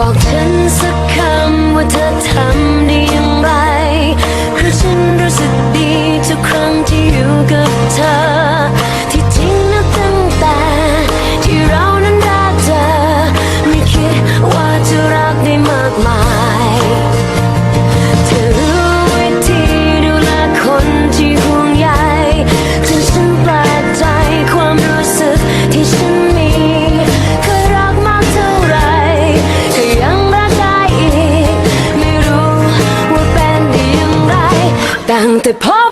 บอกฉันสักคำว่าเธอทำได้อย่างไรเพราะฉันรู้สึกดีทุก Ang the po!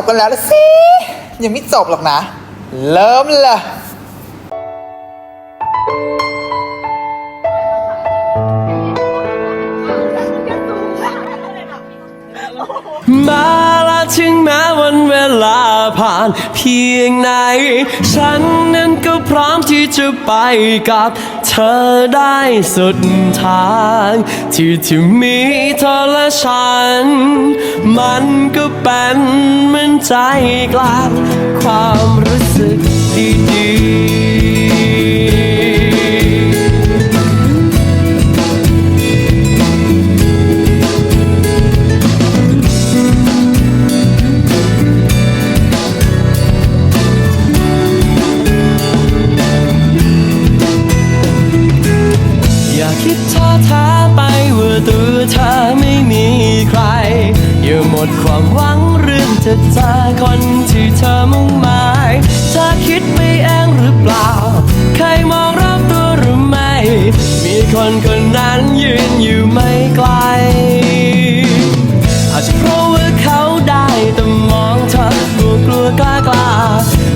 บกันแล้วละสิ ยังไม่จบหรอกนะ เริ่มเลยมาแล้วถึงแม้วันเวลาผ่านเพียงไหน ฉันนั้นก็พร้อมที่จะไปกับ ธอได้สุดทาง ที่ที่มีเธอและฉัน มันก็เป็นเหมือนใจกลางความรู้สึกดี คนคนนั้นยืนอยู่ไม่ไกล อาจจะเพราะว่าเขาได้แต่มองเธอกลัวกลัวกล้ากล้า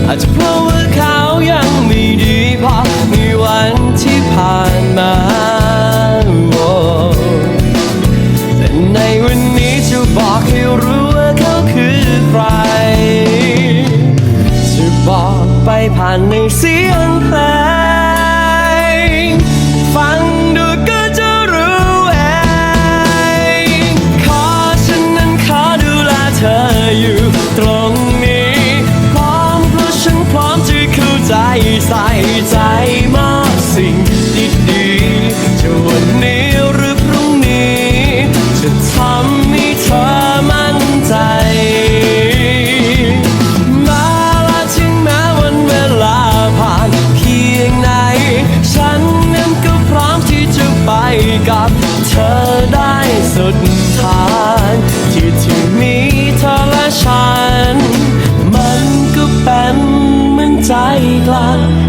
อาจจะเพราะว่าเขายังไม่ดีพอในวันที่ผ่านมาแต่ในวันนี้จะบอกให้รู้ว่าเขาคือใคร จะบอกไปผ่านในเสียงเพลงานที่ที่มีเธอและฉัน มันก็เป็นเหมือนใจกลาง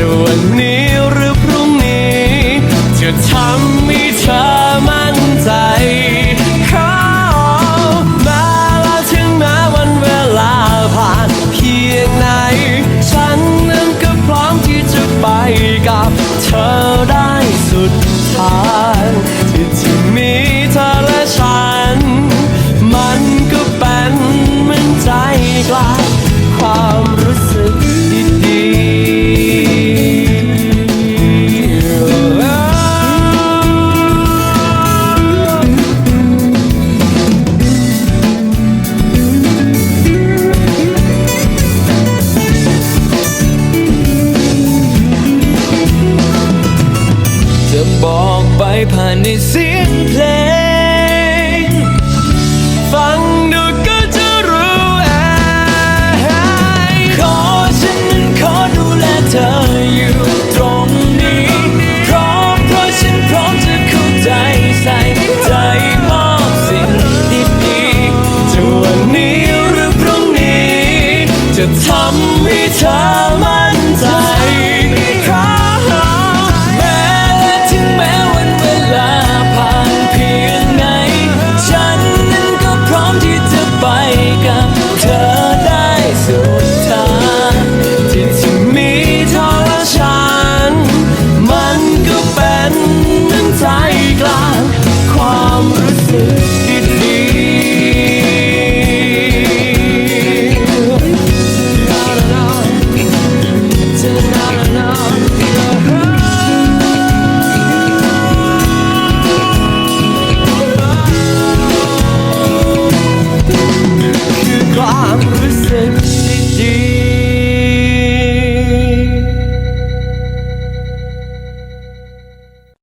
to a knee. ในเสียงเพลง ฟังดูก็จะรู้เองขอฉันนั้นขอดูแลเธออยู่ตรงนี้พร้อมเพราะฉันพร้อมจะเข้าใจใส่ใจมอบสิ่งดีๆจะวันนี้หรือพรุ่งนี้ จะทำให้เธอ